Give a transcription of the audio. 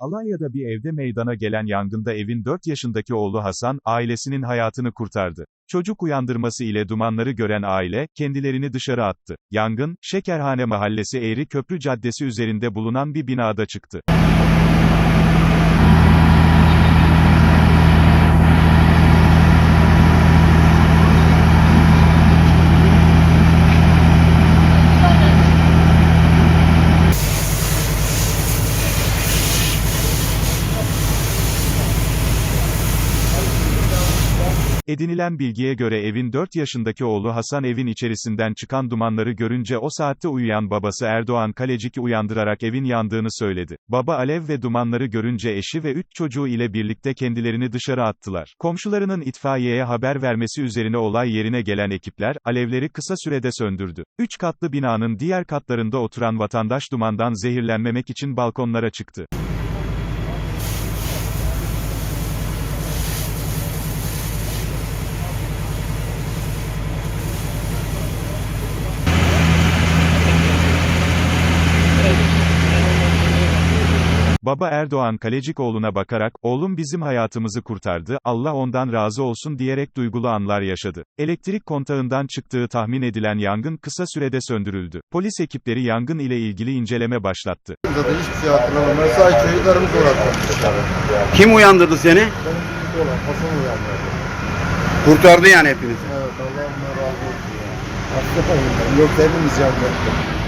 Alanya'da bir evde meydana gelen yangında evin 4 yaşındaki oğlu Hasan, ailesinin hayatını kurtardı. Çocuk uyandırması ile dumanları gören aile, kendilerini dışarı attı. Yangın, Şekerhane Mahallesi Eğri Köprü Caddesi üzerinde bulunan bir binada çıktı. Edinilen bilgiye göre evin 4 yaşındaki oğlu Hasan evin içerisinden çıkan dumanları görünce o saatte uyuyan babası Erdoğan Kalecik'i uyandırarak evin yandığını söyledi. Baba alev ve dumanları görünce eşi ve 3 çocuğu ile birlikte kendilerini dışarı attılar. Komşularının itfaiyeye haber vermesi üzerine olay yerine gelen ekipler, alevleri kısa sürede söndürdü. 3 katlı binanın diğer katlarında oturan vatandaş dumandan zehirlenmemek için balkonlara çıktı. Baba Erdoğan Kalecik oğluna bakarak, oğlum bizim hayatımızı kurtardı, Allah ondan razı olsun diyerek duygulu anlar yaşadı. Elektrik kontağından çıktığı tahmin edilen yangın kısa sürede söndürüldü. Polis ekipleri yangın ile ilgili inceleme başlattı. Zaten hiçbir şey hatırlamam. Ben sadece çocuklarımız uğraştım dışarı. Kim uyandırdı seni? Benim büyük olan Hasan uyandırdı. Kurtardı yani hepinizi. Evet Allah ondan razı olsun ya. Hakikaten Yoksa hepimiz yandık.